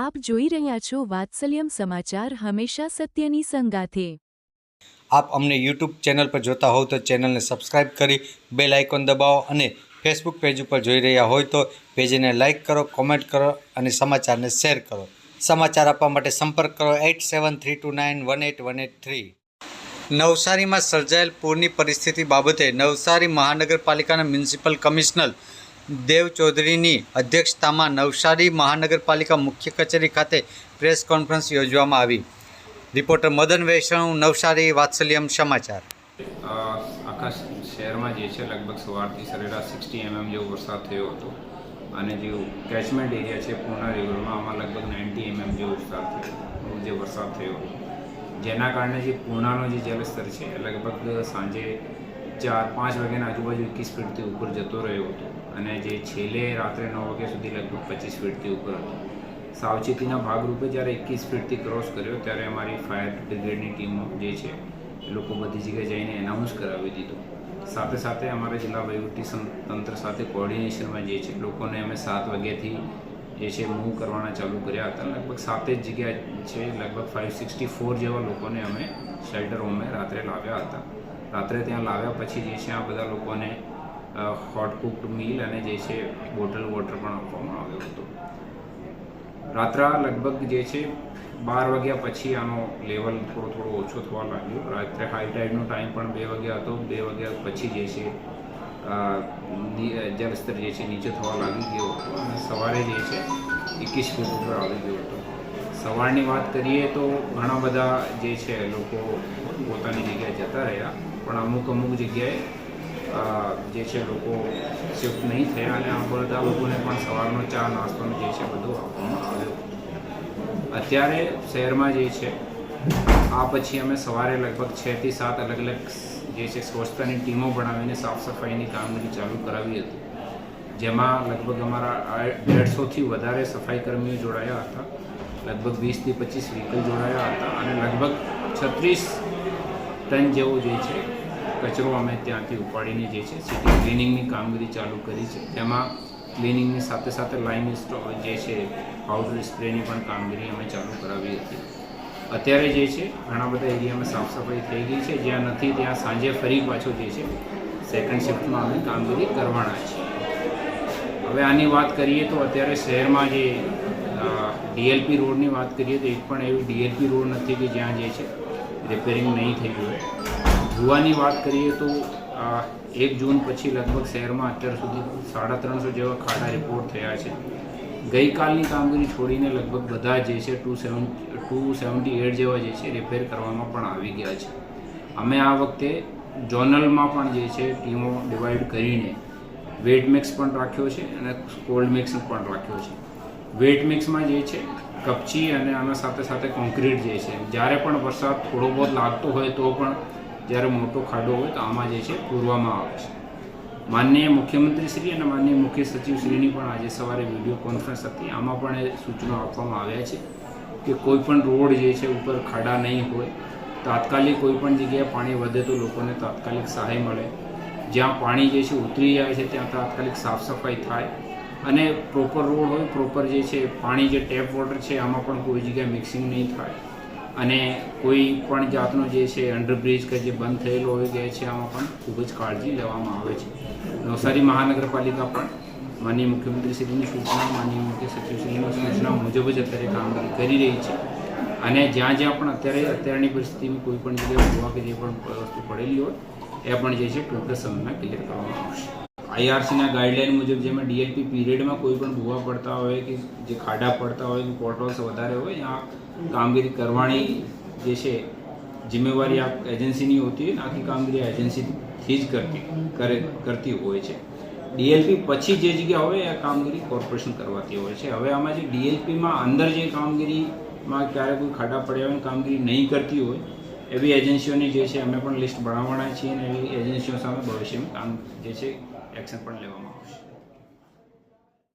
આપ જોઈ રહ્યા છો વાત્સલ્યમ સમાચાર હંમેશા સત્યની સંગાથે. આપ અમને યુટ્યુબ ચેનલ પર જોતા હોવ તો ચેનલને સબસ્ક્રાઇબ કરી બેલ આઇકોન દબાવો અને ફેસબુક પેજ ઉપર જોઈ રહ્યા હોય તો પેજને લાઇક કરો, કોમેન્ટ કરો અને સમાચારને શેર કરો. સમાચાર આપવા માટે સંપર્ક કરો eight seven three two nine one eight one eight three. નવસારીમાં સર્જાયેલ પૂરની પરિસ્થિતિ બાબતે નવસારી મહાનગરપાલિકાના મ્યુનિસિપલ કમિશનર દેવ ચૌધરીની અધ્યક્ષતામાં નવસારી મહાનગરપાલિકા મુખ્ય કચેરી ખાતે પ્રેસ કોન્ફરન્સ યોજવામાં આવી. રિપોર્ટર મદન વૈષ્ણવ, નવસારી, વાત્સલ્યમ સમાચાર. આખા શહેરમાં જે છે લગભગ સવારથી સરેરાશ સિક્સટી એમએમ જેવો વરસાદ થયો હતો. અને જે કેચમેન્ટ એરિયા છે પૂના રિવરમાં આમાં લગભગ નાઇન્ટી એમએમ જેવો વરસાદ થયો, જે વરસાદ થયો. જેના કારણે જે પૂનાનો જે જલસ્તર છે, લગભગ સાંજે ચાર, પાંચ વાગ્યાના આજુબાજુ એકવીસ ફીટથી ઉપર જતો રહ્યો હતો. અને જે છેલ્લે રાત્રે નવ વાગ્યા સુધી લગભગ પચીસ ફીટથી ઉપર હતો. સાવચેતીના ભાગરૂપે જ્યારે એકવીસ ફીટથી ક્રોસ કર્યો, ત્યારે અમારી ફાયર બ્રિગેડની ટીમો જે છે, એ લોકો બધી જગ્યાએ જઈને એનાઉન્સ કરાવી દીધું. સાથે સાથે અમારા જિલ્લા વહીવટી તંત્ર સાથે કોર્ડિનેશનમાં જે છે, લોકોને અમે સાત વાગ્યાથી જે છે, મૂવ કરવાના ચાલુ કર્યા હતા. લગભગ સાતે જ જગ્યા છે, લગભગ ફાઇવ સિક્સટી ફોર જેવા લોકોને અમે શેલ્ટર હોમે રાત્રે લાવ્યા હતા. રાત્રે ત્યાં લાવ્યા પછી જે છે આ બધા લોકોને હોટ કુકડ મીલ અને જે છે બોટલ વોટર પણ આપવામાં આવ્યો હતો. રાત્રા લગભગ જે છે બાર વાગ્યા પછી આનો લેવલ થોડો થોડો ઓછો થવા લાગ્યો. રાત્રે હાઈ ટાઈડનો ટાઈમ પણ બે વાગ્યા હતો. બે વાગ્યા પછી જે છે જળસ્તર જે છે નીચે થવા લાગી ગયો. અને સવારે જે છે, એકવીસ ફૂટ ઉપર આવી ગયો હતો. સવારની વાત કરીએ તો ઘણા બધા જે છે, લોકો પોતાની જગ્યાએ જતા રહ્યા, પણ અમુક અમુક જગ્યાએ જે છે, લોકો શિફ્ટ નહીં થયા અને આ બધા લોકોને પણ સવારનો ચા, નાસ્તોનો જે છે, બધું આપવામાં આવ્યો. અત્યારે શહેરમાં જે છે, આ પછી અમે સવારે લગભગ છ થી સાત અલગ અલગ જે છે, સ્વચ્છતાની ટીમો બનાવીને સાફ સફાઈની કામગીરી ચાલુ કરાવી હતી. જેમાં લગભગ અમારા દેડસોથી વધારે સફાઈ કર્મીઓ જોડાયા હતા. લગભગ વીસથી પચીસ વ્હીકલ જોડાયા હતા અને લગભગ છત્રીસ ટન જેવો જે છે, કચરો અમે ત્યાંથી ઉપાડીને જે છે સિટી ક્લિનિંગની કામગીરી ચાલુ કરી છે. તેમાં ક્લિનિંગની સાથે સાથે લાઇમ જે છે પાવડર સ્પ્રેની પણ કામગીરી અમે ચાલુ કરાવી હતી. અત્યારે જે છે, ઘણા બધા એરિયામાં સાફ સફાઈ થઈ ગઈ છે. જ્યાં નથી, ત્યાં સાંજે ફરી પાછો જે છે સેકન્ડ શિફ્ટમાં અમે કામગીરી કરવાના છીએ. હવે આની વાત કરીએ તો અત્યારે શહેરમાં જે ડીએલપી રોડની વાત કરીએ તો એક પણ એવી ડીએલપી રોડ નથી કે જ્યાં જે છે રિપેરિંગ નહીં થઈ ગયું ભૂવાની વાત કરીએ તો એક જૂન પછી લગભગ શહેરમાં અત્યાર સુધી સાડા ત્રણસો જેવા ખાડા રિપોર્ટ થયા છે. ગઈકાલની કામગીરી છોડીને લગભગ બધા જે છે two seven, two seventy eight જેવા જે છે રિપેર કરવામાં પણ આવી ગયા છે. અમે આ વખતે જોનલમાં પણ જે છે ટીમો ડિવાઈડ કરીને વેટ મિક્સ પણ રાખ્યો છે અને કોલ્ડ મિક્સ પણ રાખ્યો છે. વેટ મિક્સમાં જે છે, કપચી અને આના સાથે સાથે કોન્ક્રીટ જે છે. જ્યારે પણ વરસાદ થોડો બહુ લાગતો હોય તો પણ જ્યારે મોટો ખાડો હોય તો આમાં જે છે, પૂરવામાં આવે છે. માનનીય મુખ્યમંત્રી શ્રી અને માનનીય મુખ્ય સચિવ શ્રીની પણ આજે સવારે વીડિયો કોન્ફરન્સ હતી. આમાં પણ એ સૂચનો આપવામાં આવ્યા છે કે કોઈ પણ રોડ જે છે ઉપર ખાડા નહીં હોય. તાત્કાલિક કોઈ પણ જગ્યાએ પાણી વધે તો લોકોને તાત્કાલિક સહાય મળે. જ્યાં પાણી જે છે, ઉતરી જાય છે, ત્યાં તાત્કાલિક સાફ સફાઈ થાય. અને પ્રોપર રોડ હોય પ્રોપર જે છે, પાણી જે ટેપ વોટર છે, આમાં પણ કોઈ જગ્યાએ મિક્સિંગ નહીં થાય. અને કોઈ પણ જાતનો જે છે અંડરબ્રિજ કે જે બંધ થયેલો હોય ગયા છે, આમાં પણ ખૂબ જ કાળજી લેવામાં આવે છે. નવસારી મહાનગરપાલિકા પણ માનનીય મુખ્યમંત્રી શ્રીની સૂચના, માનનીય મુખ્ય સચિવશ્રીની સૂચના મુજબ જ અત્યારે કામગીરી કરી રહી છે. અને જ્યાં જ્યાં પણ અત્યારે, અત્યારની પરિસ્થિતિમાં કોઈ પણ જગ્યાએ ભૂવા કે જે પણ વસ્તુ પડેલી હોય, એ પણ જે છે, ટૂંક સમયમાં ક્લિયર કરવામાં આવશે. આઈઆરસીના ગાઈડલાઈન મુજબ જેમાં ડીએલપી પીરિયડમાં કોઈ પણ ભૂવા પડતા હોય કે જે ખાડા પડતા હોય કે પોર્ટલ્સ વધારે હોય આ કામગીરી કરવાની જે છે, જિમ્મેવારી આ એજન્સીની હોતી હોય આખી કામગીરી એજન્સીથી જ કરતી, કરે, કરતી હોય છે. ડીએલપી પછી જે જગ્યા હોય, આ કામગીરી કોર્પોરેશન કરવાતી હોય છે. હવે આમાં જે ડીએલપીમાં અંદર જે કામગીરીમાં ક્યારે કોઈ ખાડા પડ્યા હોય કામગીરી નહીં કરતી હોય, એવી એજન્સીઓની જે છે, અમે પણ લિસ્ટ બનાવવાના છીએ અને એવી એજન્સીઓ સામે ભવિષ્યમાં કામ જે છે એક્શન પણ લેવામાં આવશે